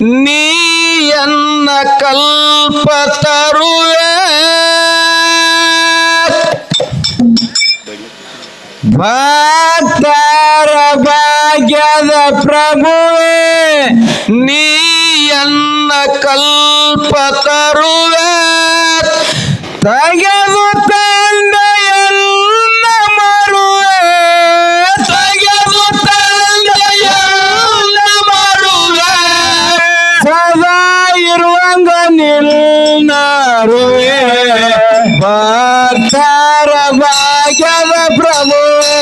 ನೀಯನ್ನ ಕಲ್ಪ ತರುವೆ ಭಕ್ತರ ಭಾಗ್ಯದ ಪ್ರಭುವೆ ನೀಯನ್ನ ಕಲ್ಪ ತರುವೆ ತೆಗೆದು ಬಾರುವೆ ಬಾರ್ತಾರ ಭಾಗ್ಯದ ಪ್ರಭುವೆ.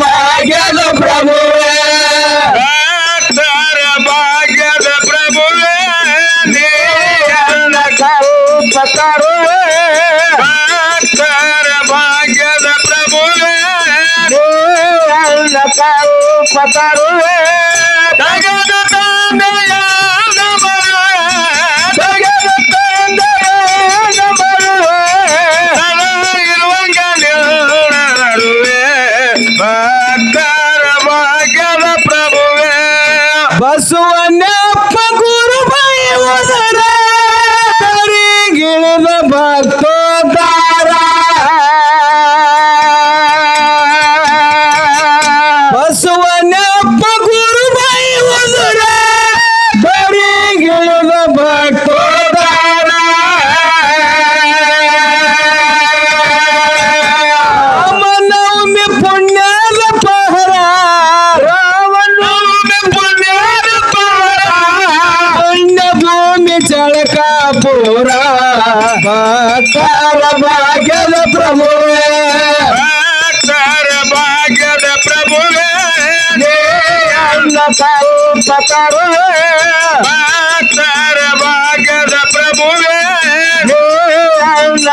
ಭಾಗ್ಯದ ಪ್ರಭು.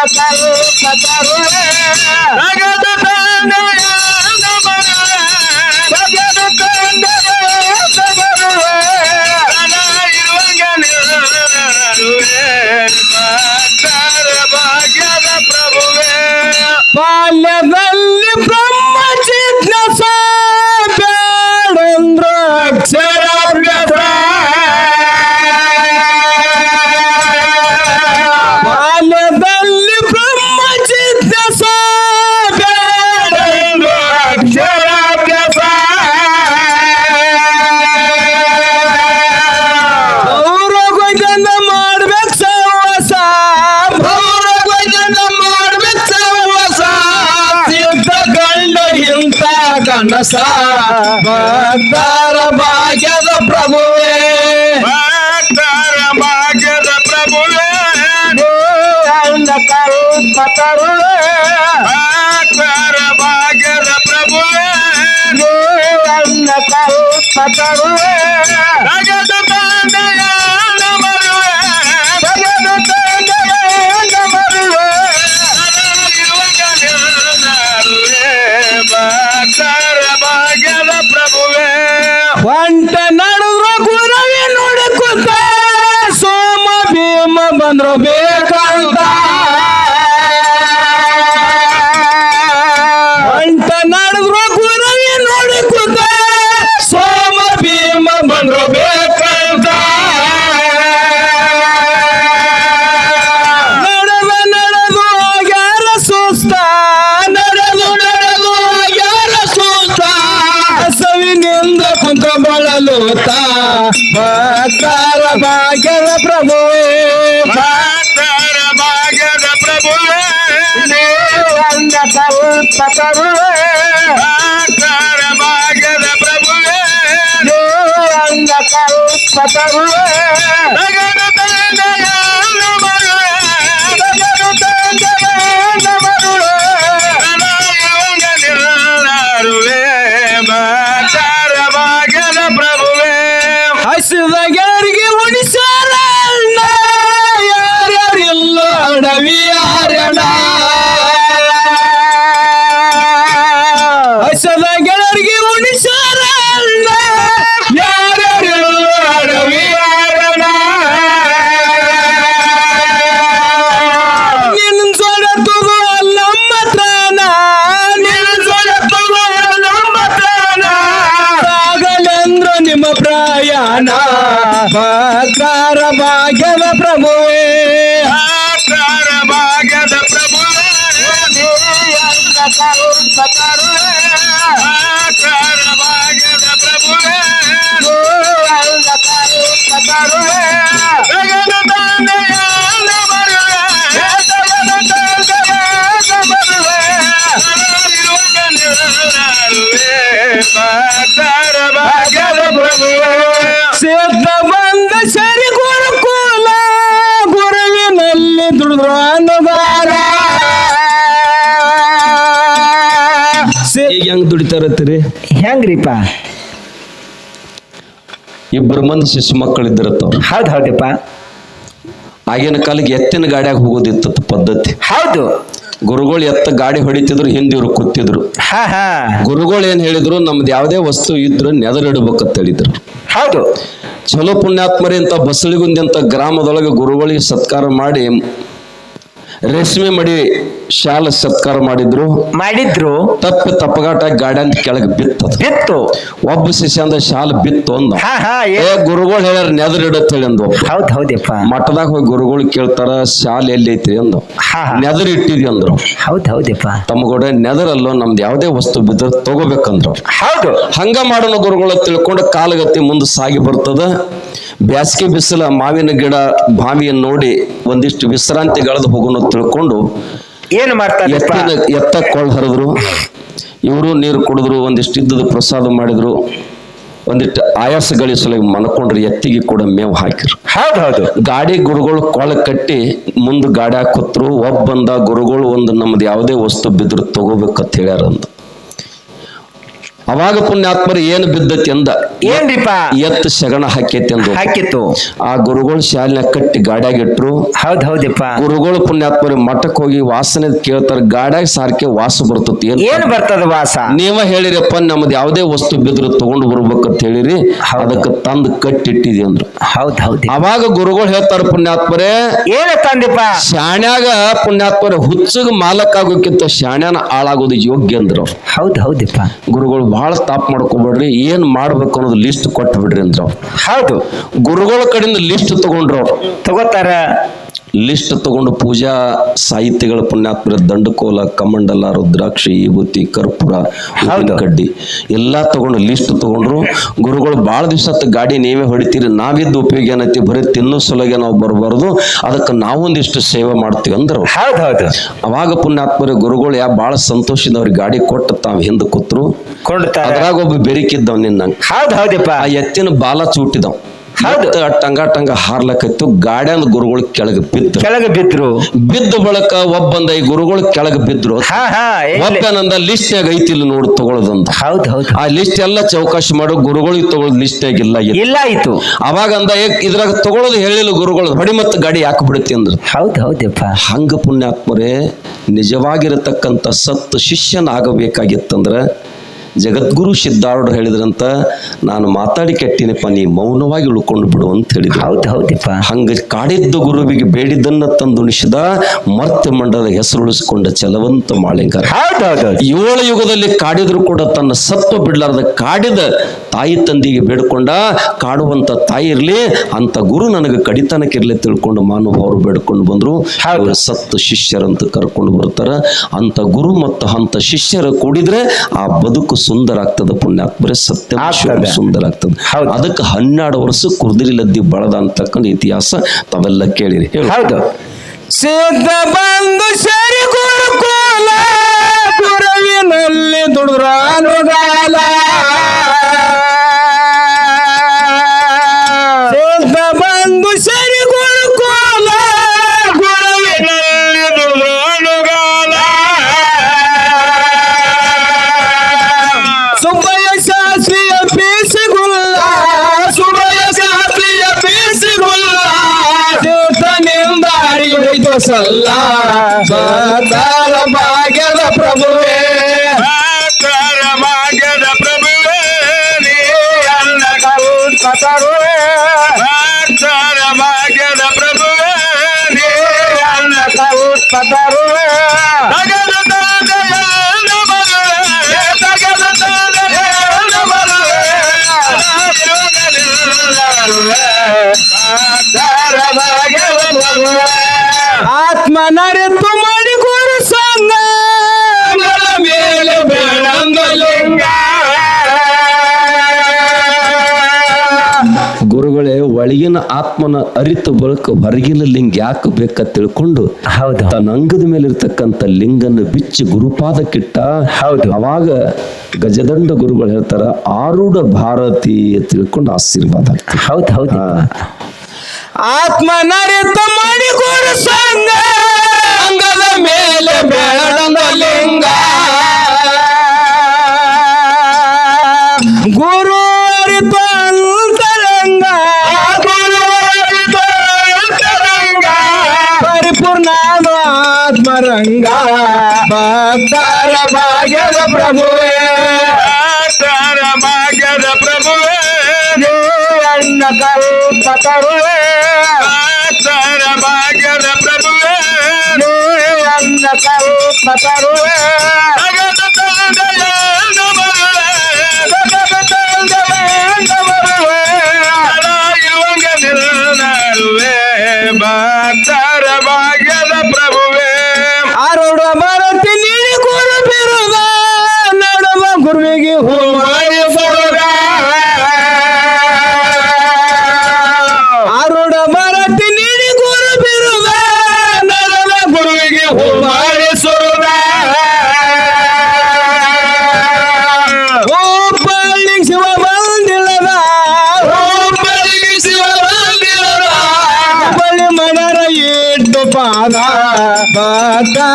ಕರು ಕದರು. ಸ ಬಂದರ ಭಾಗ್ಯದ ಪ್ರಭುವೇ. ಬಂದರ ಭಾಗ್ಯದ ಪ್ರಭುವೇ. ಕರುತ್ತರು ಬಂದರ ಭಾಗ್ಯದ ಪ್ರಭುವೇ. ಕರುತ್ತರು ಅಂದ್ರು ಬೇಕಂತ. ಅಂಟ ನಡೆದ್ರು ಗುರುವಿ ನೋಡಿ ಕುಂತ. ಸೋಮ ಭೀಮ ಬಂದ್ರು ಬೇಕಂತ. ನಡೆದ ನಡೆದು ಯಾರ ಸುಸ್ತ. ನಡೆದು ನಡೆದು ಯಾರ ಸುಸ್ತ. ಸವಿನಿಂದ ಕುಂತ ಬಳಲುತ್ತಾ. ಭಕ್ತರ ಭಾಗ್ಯದ ಪ್ರಭು ಕಲ್ಪ ತರುವೆ ಭಕ್ತರ ಭಾಗ್ಯದ ಪ್ರಭುವೇ ಅಂದ ಕಲ್ಪ ತರುವೆ ಜಗದ ತಂದೆಯಾದ ಮರುವೆ ಅನಾಯವಂಗ ನಿರನಾರುವೆ ಭಕ್ತರ ಭಾಗ್ಯದ ತ್ರಾಣ ಗೆಳರಿಗೆ ನಿಮ್ಮ ಪ್ರಯಾಣ ಭಕ್ತರ ಭಾಗ್ಯದ ಪ್ರಭುವೇ. ಭಾಗ್ಯದ ಪ್ರಭುವೇ. ಸಿದ್ಧ ಬಂದ ಸರಿ ಗುರುಕುಲ ಗುರುವಿನಲ್ಲಿ ದುಡಿದ್ರು ಅನ್ನದಾರ ಈಗ ಹೆಂಗ್ ದುಡಿತಾರತ್ತೀರಿ? ಹೆಂಗ್ರಿಪ್ಪ? ಇಬ್ಬರು ಮಂದಿ ಶಿಶು ಮಕ್ಕಳಿದ್ದಿರತ್ತವ್ರು ಹೌದು ಹೌದಪ್ಪ ಆಗಿನ ಕಾಲಕ್ಕೆ ಎತ್ತಿನ ಗಾಡಿಯಾಗ ಹೋಗೋದಿತ್ತು ಪದ್ಧತಿ. ಹೌದು. ಗುರುಗಳು ಎತ್ತ ಗಾಡಿ ಹೊಡಿತಿದ್ರು ಹಿಂದೆ ಇವ್ರು ಕೂತಿದ್ರು. ಗುರುಗಳು ಏನ್ ಹೇಳಿದ್ರು ನಮ್ದು ಯಾವುದೇ ವಸ್ತು ಇದ್ರು ನೆದರಿಡ್ಬೇಕಂತ ಹೇಳಿದ್ರು ಹೌದು. ಚಲೋ ಪುಣ್ಯಾತ್ಮರಿ ಅಂತ ಬಸಳಿಗುಂದಿ ಅಂತ ಗ್ರಾಮದೊಳಗೆ ಗುರುಗಳಿಗೆ ಸತ್ಕಾರ ಮಾಡಿ ರೇಷ್ಮೆ ಮಡಿ ಶಾಲ ಸತ್ಕಾರ ಮಾಡಿದ್ರು. ಮಾಡಿದ್ರು. ತಪ್ಪಿ ತಪ್ಪಗಾಟ ಗಾರ್ಡನ್ ಅಂತ ಕೆಳಗೆ ಬಿತ್ತು ಬಿತ್ತು. ಒಬ್ಬ ಶಿಷ್ಯ ಅಂದ ಶಾಲ ಬಿತ್ತು ಅಂದ. ಏ. ಗುರುಗಳು ಹೇಳ್ಯಾರ ಇಡತ್ ಹೇಳಿ ಅಂದ. ಹೌದು ಹೌದ್ ಹೌದಪ್ಪ ಮಠದಾಗ ಹೋಗಿ ಗುರುಗಳು ಕೇಳ್ತಾರ ಶಾಲೆ ಎಲ್ಲಿ ಐತ್ರಿ? ಅಂದ. ನೆದರ್ ಇಟ್ಟಿದ್ವಿ ಅಂದ್ರು. ಹೌದ್ ಹೌದಪ್ಪ ತಮ್ಮಗೌಡ ನೆದರಲ್ಲೋ ನಮ್ದು ಯಾವುದೇ ವಸ್ತು ಬಿದ್ದರೆ ತಗೋಬೇಕಂದ್ರು. ಹೌದು. ಹಂಗ ಮಾಡೋಣ ಗುರುಗಳು ತಿಳ್ಕೊಂಡು ಕಾಲಗತಿ ಮುಂದೆ ಸಾಗಿ ಬರ್ತದ. ಬ್ಯಾಸಿಗೆ ಬಿಸಿಲ ಮಾವಿನ ಗಿಡ ಬಾವಿಯನ್ನು ನೋಡಿ ಒಂದಿಷ್ಟು ವಿಶ್ರಾಂತಿ ಗಳದು ಹೋಗೋಣ ತಿಳ್ಕೊಂಡು ಏನು ಮಾಡ್ತಾರೆ ಎತ್ತ ಕೊಳ್ಳ ಹರಿದ್ರು. ಇವರು ನೀರು ಕುಡಿದ್ರು ಒಂದಿಷ್ಟು ಇದ್ದದ ಪ್ರಸಾದ ಮಾಡಿದ್ರು. ಒಂದಿಷ್ಟು ಆಯಾಸ ಗಳಿಸಲಿ ಮನ್ಕೊಂಡ್ರು ಎತ್ತಿಗೆ ಕೂಡ ಮೇವು ಹಾಕಿರು ಹೌದೌದು ಹೌದು. ಗಾಡಿ ಗುರುಗಳು ಕೊಳ ಕಟ್ಟಿ ಮುಂದೆ ಗಾಡಿ ಹಾಕತ್ರು ಒಬ್ಬ ಬಂದ ಗುರುಗಳು ಒಂದು ನಮ್ದು ಯಾವುದೇ ವಸ್ತು ಬಿದ್ರು ತಗೋಬೇಕಂತ ಅಂತ ಅಂದ ಅವಾಗ ಪುಣ್ಯಾತ್ಮರು ಏನು ಬಿದ್ದತಿ ಅಂದ? ಏನ್ರಿಪ್ಪ ಎತ್ತು ಶಗಣ ಹಾಕೈತಿ ಅಂದು. ಹಾಕಿತ್ತು. ಆ ಗುರುಗಳು ಶಾಲಿನ ಕಟ್ಟಿ ಗಾಡ್ಯಾಗ ಇಟ್ರು. ಹೌದ್ ಹೌದಪ್ಪ ಗುರುಗಳು ಪುಣ್ಯಾತ್ಮರು ಮಠಕ್ಕೆ ಹೋಗಿ ವಾಸನೆ ಕೇಳ್ತಾರ ಗಾಡ್ಯಾಗ ಸಾರ್ಕೆ ವಾಸ ಬರ್ತತಿ ಏನ್ ಬರ್ತದ ವಾಸ? ನೀವ ಹೇಳಿರಪ್ಪ ನಮ್ದು ಯಾವುದೇ ವಸ್ತು ಬಿದ್ರು ತಗೊಂಡು ಅಂತ ಹೇಳಿರಿ. ಅದಕ್ಕೆ ತಂದು ಕಟ್ಟಿಟ್ಟಿದಿ ಅಂದ್ರು. ಹೌದ್ ಹೌದು ಅವಾಗ ಗುರುಗಳು ಹೇಳ್ತಾರ ಪುಣ್ಯಾತ್ಮರೇ ಏನ ತಂದಿಪ್ಪ ಶಾಣ್ಯಾಗ ಪುಣ್ಯಾತ್ಮರ ಹುಚ್ಚಗ ಮಾಲಕ್ ಆಗೋಕ್ಕಿಂತ ಶಾಣ್ಯಾನ ಹಾಳಾಗೋದು ಯೋಗ್ಯ ಅಂದ್ರು. ಹೌದ್ ಹೌದಪ್ಪ ಗುರುಗಳು ಬಹಳ ಸ್ಟಾಪ್ ಮಾಡ್ಕೊಬೇಡ್ರಿ. ಏನ್ ಮಾಡ್ಬೇಕು ಅನ್ನೋದು ಲಿಸ್ಟ್ ಕೊಟ್ಟು ಬಿಡ್ರಿ ಅಂದ್ರ. ಹೌದು. ಗುರುಗಳ ಕಡೆಯಿಂದ ಲಿಸ್ಟ್ ತಗೊಂಡ್ರು. ತಗೋತಾರ. ಲಿಸ್ಟ್ ತಗೊಂಡು ಪೂಜಾ ಸಾಹಿತ್ಯಗಳ ಪುಣ್ಯಾತ್ಮರ ದಂಡಕೋಲ ಕಮಂಡಲ ರುದ್ರಾಕ್ಷಿ ವಿಭೂತಿ ಕರ್ಪೂರ. ಕಡ್ಡಿ ಎಲ್ಲಾ ತಗೊಂಡು ಲಿಸ್ಟ್ ತಗೊಂಡ್ರು. ಗುರುಗಳು ಭಾಳ ದಿವಸ ಗಾಡಿ ನೀವೇ ಹೊಡಿತೀರಿ ನಾವಿದ್ದು ಉಪಯೋಗ ಏನೈತಿ ಬರೀ ತಿನ್ನೋ ಸಲಗೆ ನಾವು ಬರಬಾರ್ದು ಅದಕ್ಕೆ ನಾವೊಂದಿಷ್ಟು ಸೇವೆ ಮಾಡ್ತೀವಿ ಅಂದ್ರು. ಅವಾಗ ಪುಣ್ಯಾತ್ಮರ ಗುರುಗಳು ಯಾ ಬಹಳ ಸಂತೋಷದಿಂದ ಅವ್ರಿಗೆ ಗಾಡಿ ಕೊಟ್ಟು ತಾವ್ ಹಿಂದೆ ಕೂತ್ರು. ಅದ್ರಾಗ ಒಬ್ಬ ಬೆರಿಕಿದ್ದವ್ ನಿನ್ನ ಎತ್ತಿನ ಬಾಲ ಚೂಟಿದವ್. ಟಂಗಾ ಟಂಗ ಟಂಗ ಹಾರ್ಲಕತ್ತು ಗಾಡ್ಯಾನ ಗುರುಗಳು ಕೆಳಗೆ ಬಿದ್ದು. ಕೆಳಗೆ ಬಿದ್ರು. ಬಿದ್ದ ಬಳಕ ಒಬ್ಬಂದ ಈ ಗುರುಗಳು ಕೆಳಗೆ ಬಿದ್ರು. ಹಾ ಹಾ ನಾಗ ಒಬ್ಬನಂದ ಲಿಸ್ಟ್ನಾಗ ಐತಿಲ್ಲ ನೋಡು ತಗೊಳ್ಳೋದಂತ ಹೌದು ಹೌದು. ಆ ಲಿಸ್ಟ್ ಎಲ್ಲ ಚೌಕಾಶಿ ಮಾಡೋ ಗುರುಗಳಿಗೆ ತಗೊಳ್ಳೋದು ಲಿಸ್ಟ್ ಇಲ್ಲ ಇತ್ತು. ಇಲ್ಲ ಆಯ್ತು. ಅವಾಗ ಅಂದ ಇದ್ರಾಗ ತಗೊಳ್ಳೋದು ಹೇಳಿಲ್ಲ ಗುರುಗಳು ಹೊಡಿ ಮತ್ತೆ ಗಾಡಿ ಯಾಕೆ ಬಿಡುತ್ತೆ ಅಂದ್ರೆ. ಹೌದ್ ಹೌದಪ್ಪ. ಹಂಗ ಪುಣ್ಯಾತ್ಮರೇ ನಿಜವಾಗಿರತಕ್ಕಂಥ ಸತ್ತು ಶಿಷ್ಯನಾಗಬೇಕಾಗಿತ್ತಂದ್ರ ಜಗದ್ಗುರು ಸಿದ್ಧಾರೂಢ ಹೇಳಿದ್ರಂತ ನಾನು ಮಾತಾಡಿ ಕೆಟ್ಟಿನಪ್ಪ ನೀ ಮೌನವಾಗಿ ಉಳ್ಕೊಂಡು ಬಿಡು ಅಂತ ಹೇಳಿದ್ರು. ಹೌದು ಹೌದಪ್ಪ. ಹಂಗ ಕಾಡಿದ್ದ ಗುರುವಿಗೆ ಬೇಡಿದ್ದನ್ನ ತಂದುಣಿಸಿದ ಮರ್ತ್ಯ ಮರ್ತ ಹೆಸರುಳಿಸಿಕೊಂಡ ಚಲವಂತ ಮಾಳಿಂಗರ. ಏಳು ಯುಗದಲ್ಲಿ ಕಾಡಿದ್ರು ಕೂಡ ತನ್ನ ಸತ್ವ ಬಿಡ್ಲಾರ್ದ ಕಾಡಿದ ತಾಯಿ ತಂದಿಗೆ ಬೇಡ್ಕೊಂಡ ಕಾಡುವಂತ ತಾಯಿ ಇರ್ಲಿ ಅಂತ ಗುರು ನನಗೆ ಕಡಿತನಕ್ಕಿರ್ಲಿ ತಿಳ್ಕೊಂಡು ಅವರು ಬೇಡ್ಕೊಂಡು ಬಂದ್ರು. ಸತ್ತು ಶಿಷ್ಯರಂತ ಕರ್ಕೊಂಡು ಬರ್ತಾರ. ಅಂತ ಗುರು ಮತ್ತು ಅಂತ ಶಿಷ್ಯರ ಕೂಡಿದ್ರೆ ಆ ಬದುಕು ಸುಂದರ ಆಗ್ತದ ಆಗ್ಬರೇ ಸತ್ಯ ಸುಂದರ ಆಗ್ತದೆ. ಅದಕ್ಕೆ ಹನ್ನೆರಡು ವರ್ಷ ಕುರ್ದಿರಿ ಲದ್ದಿ ಬಳದ ಅಂತಕ್ಕಂಥ ಇತಿಹಾಸ ತಾವೆಲ್ಲ ಕೇಳಿರಿ. ಹೌದು. ಸಿದ್ಧ ಬಂದು ಸರಿ ಸಲ್ಲ ಬಾತಾರ ಭಾಗ್ಯದ ಪ್ರಭುವೇ. ಭಾಗ್ಯದ ಪ್ರಭುವೇ ನೀ ಅನ್ನ ಕಲ್ಪತರು. ಅವನ ಅರಿತ ಬಳಕ ಹೊರಗಿನ ಲಿಂಗ ಯಾಕೆ ಬೇಕ ತಿಳ್ಕೊಂಡು ಹೌದು. ತನ್ನ ಅಂಗದ ಮೇಲೆ ಇರ್ತಕ್ಕಂತ ಲಿಂಗನ ಬಿಚ್ಚಿ ಗುರುಪಾದಕ್ಕಿಟ್ಟ. ಹೌದು. ಅವಾಗ ಗಜದಂಡ ಗುರುಗಳು ಹೇಳ್ತಾರ ಆರೂಢ ಭಾರತಿ ತಿಳ್ಕೊಂಡು ಆಶೀರ್ವಾದ ಹೌದು ಹೌದು. ಆತ್ಮನರಿತ ಅಂಗದ ಮೇಲೆ ಲಿಂಗ. ಪ್ರಭುವೇ. ತಾರ ಭಾಗ್ಯದ ಪ್ರಭುವೇ. ನೀವನ್ನ ಕಲ್ಪ ತರುವೆ. ಭಾಗ್ಯದ ಪ್ರಭುವೇ. ನೀವನ್ನ ಕಲ್ಪ ತರುವೆ.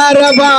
Marabá!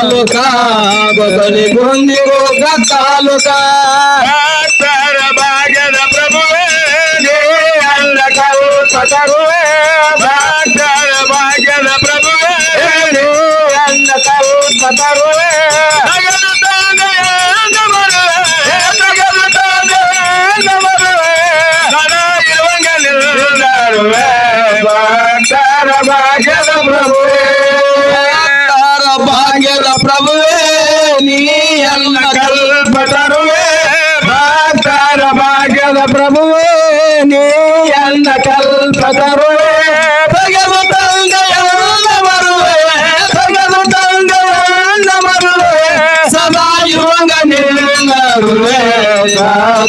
ತಾಲೂಕಾ ಬದಲಿ ಹೊಂದಿರೋ ತಾಲೂಕಾ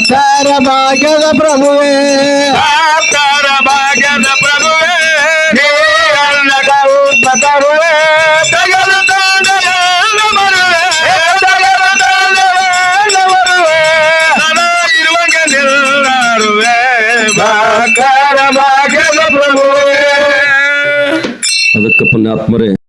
தாரமாகத பிரபுவே. தாரமாகத பிரபுவே. தருவே தகத ಅದಕ್ಕಪ್ಪನ ಆತ್ಮರೇ